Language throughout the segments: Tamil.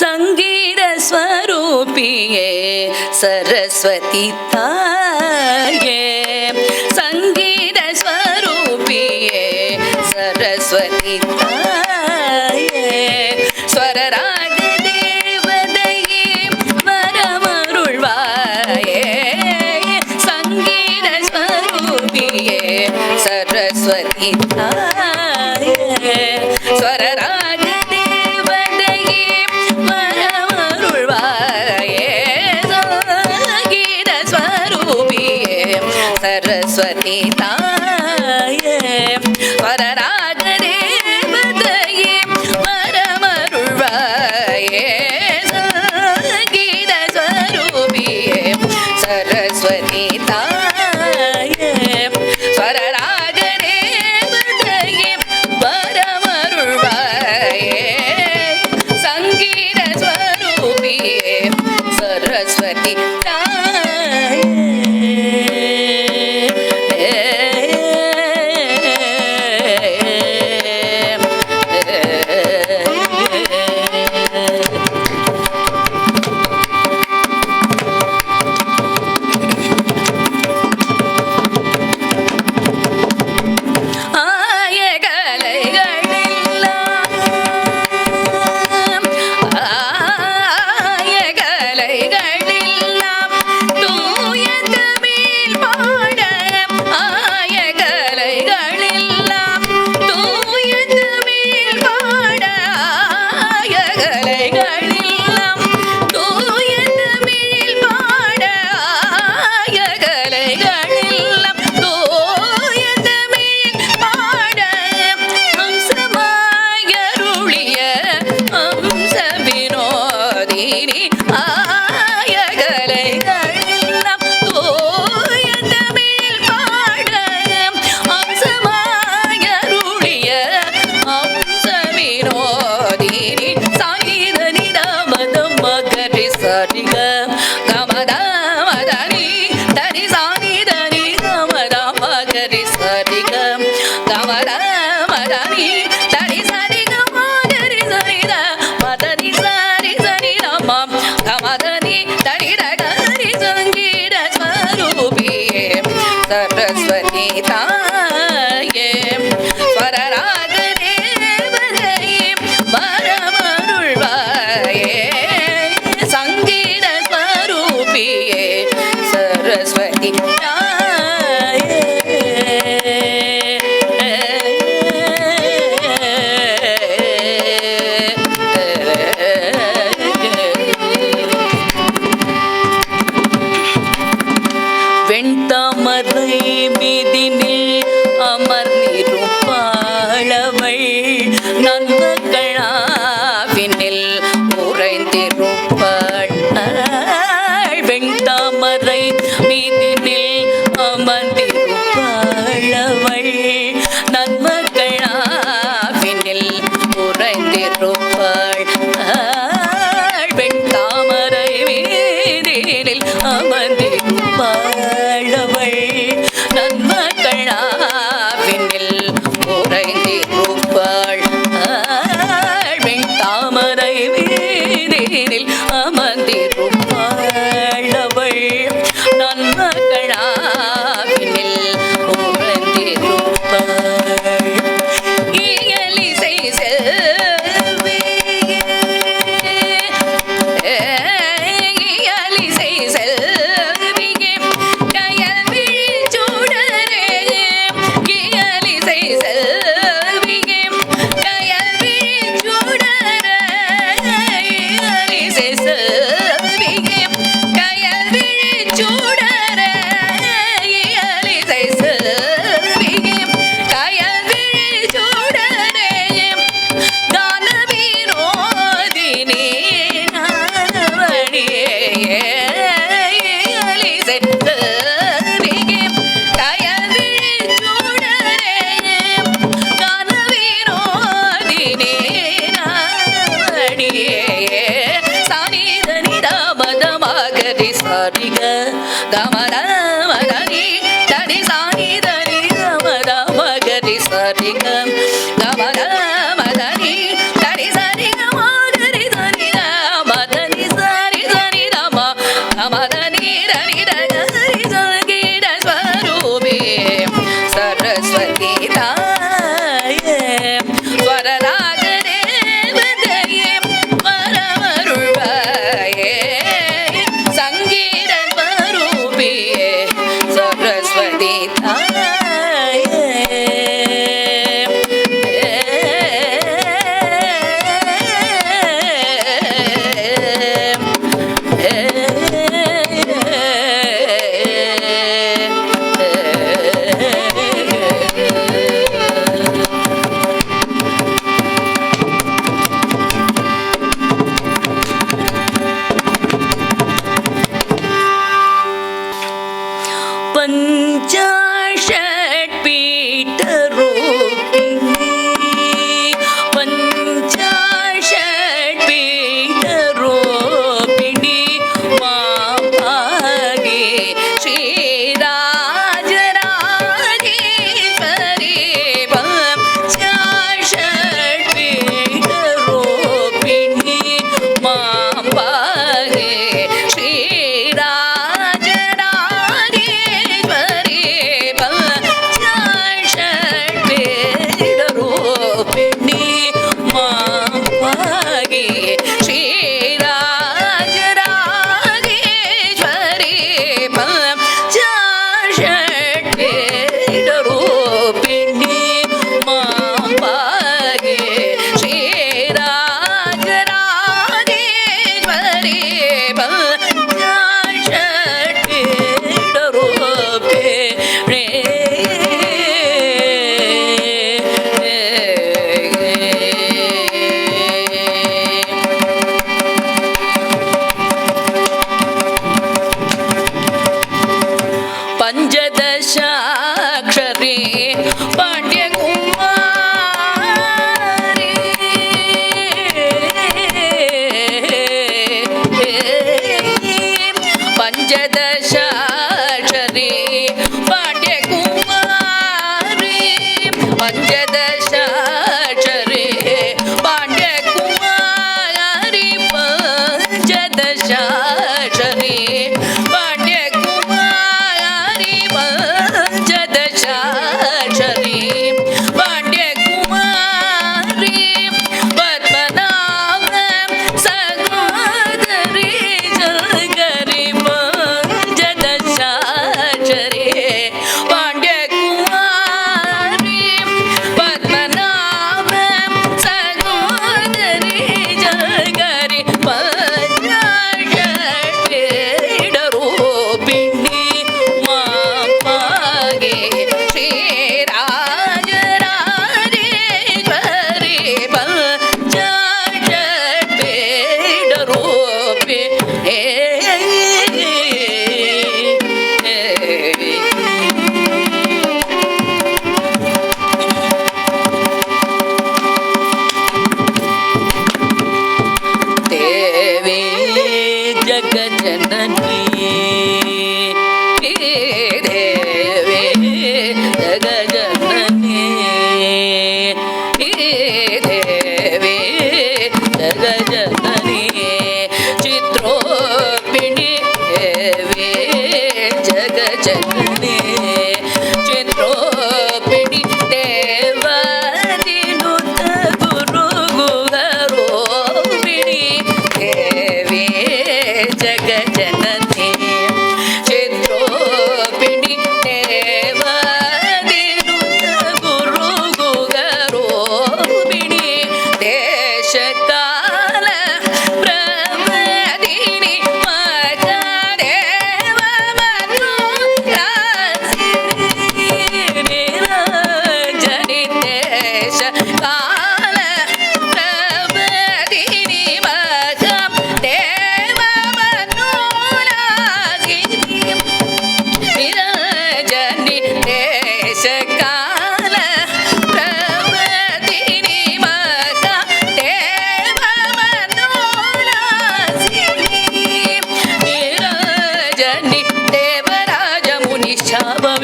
சங்கீத ஸ்வரூபியே சரஸ்வதி தாயே. சங்கீத ஸ்வரூபியே சரஸ்வதி தாயே சரஸ்வதி தாய வரராஜ தேவதையே மரமருள்வாயே. Nobody got ಶನೇ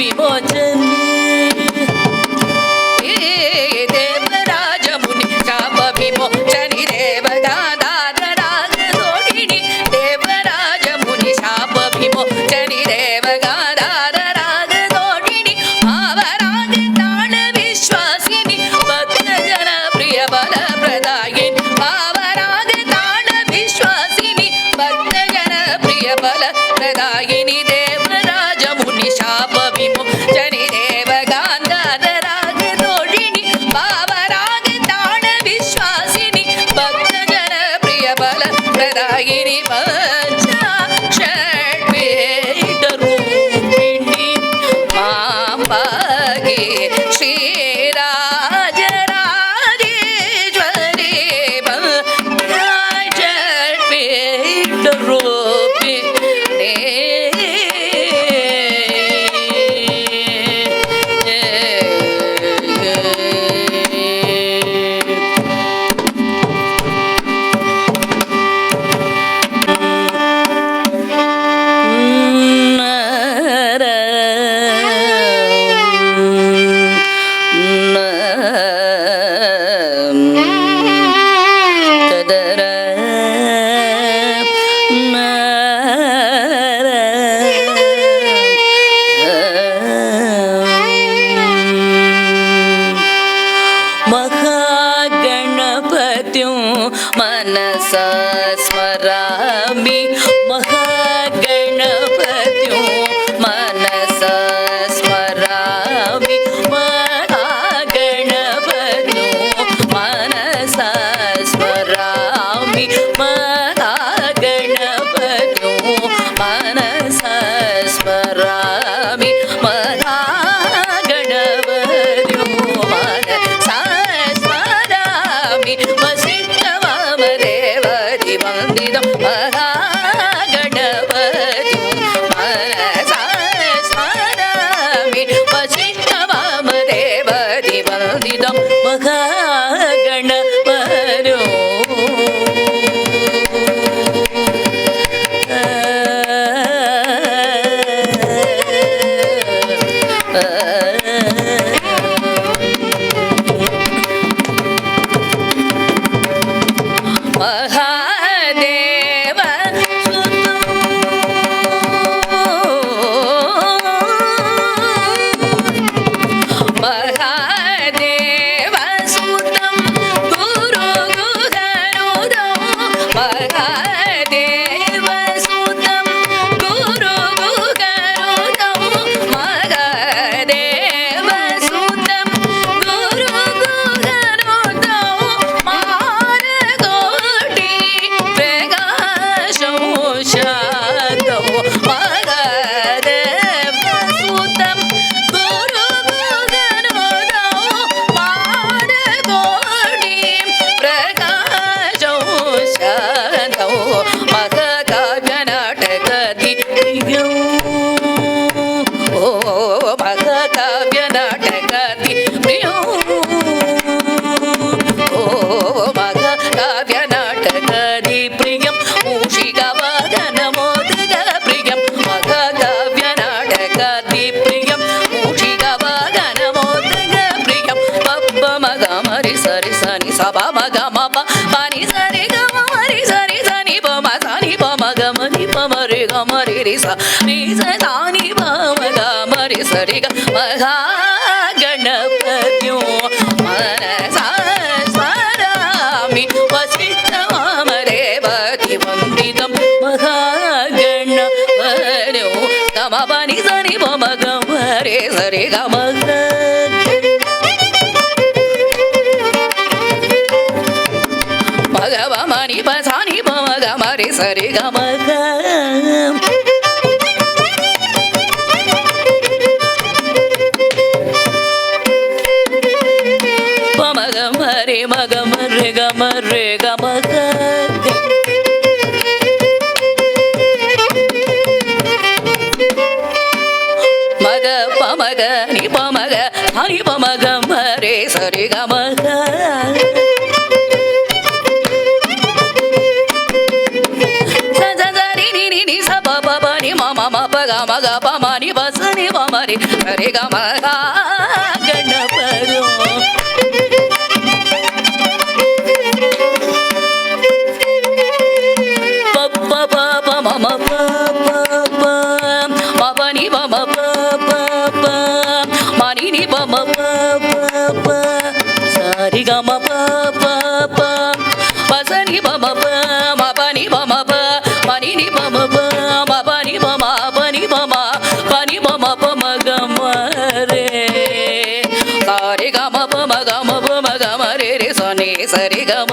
笔墨纸 பகிரி பா But ಮರಿ ಗ ಮರಿ ರಿ ಸ ನಿ ಸ ದ ನಿ ಮ ಮ ಗ ಮರಿ ಸ ರಿ ಗ ಮ ಗ ಗಣಪತ್ಯೋ ಮನ ಸ ಸ್ವರಾಮಿ ವಸಿತ ಮರೆ ಬತಿ ವಂದಿತ ಮಗ ಗಣಪತ್ಯೋ ತಮ ಬನಿ ಸ ನಿ ಮ ಗ ಮರೆ ಸ ರಿ ಗ ಮ ಗ சரி கமக பமகமரி மகமரி கமரி கமக மக பமக நி பமக பமக மரே சரி கமக మమ పగ మగ పమ ని బస ని మమరి సరి గ మగ గణపరు పప్ప పప మమ పప మప ని మమ పప మని ని మమ పప సరి గ మప சரி ரே சரி கம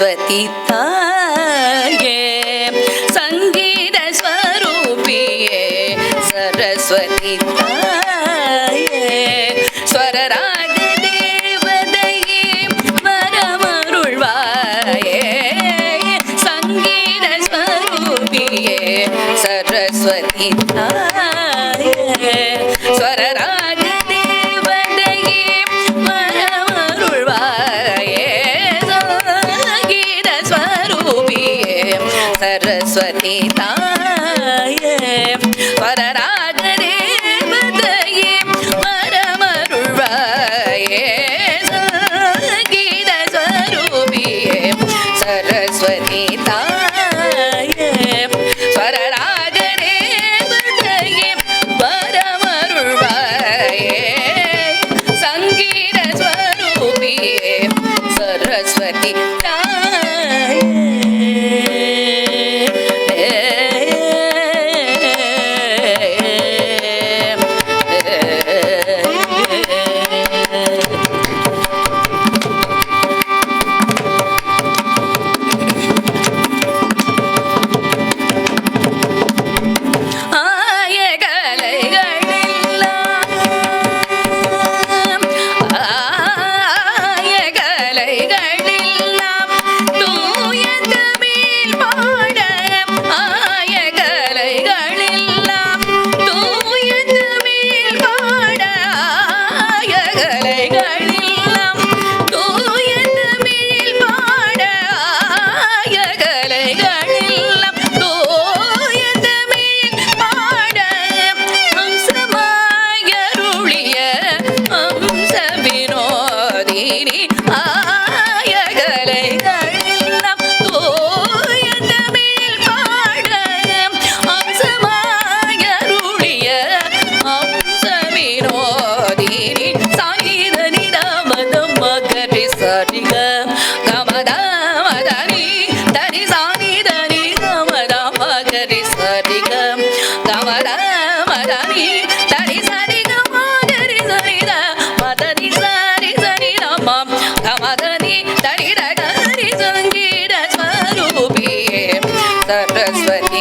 ಸರಸ್ವತಿ ತಾಯೇ ಸಂಗೀತ ಸ್ವರೂಪಿಯೇ ಸರಸ್ವತಿ சரஸ்வதி தாயே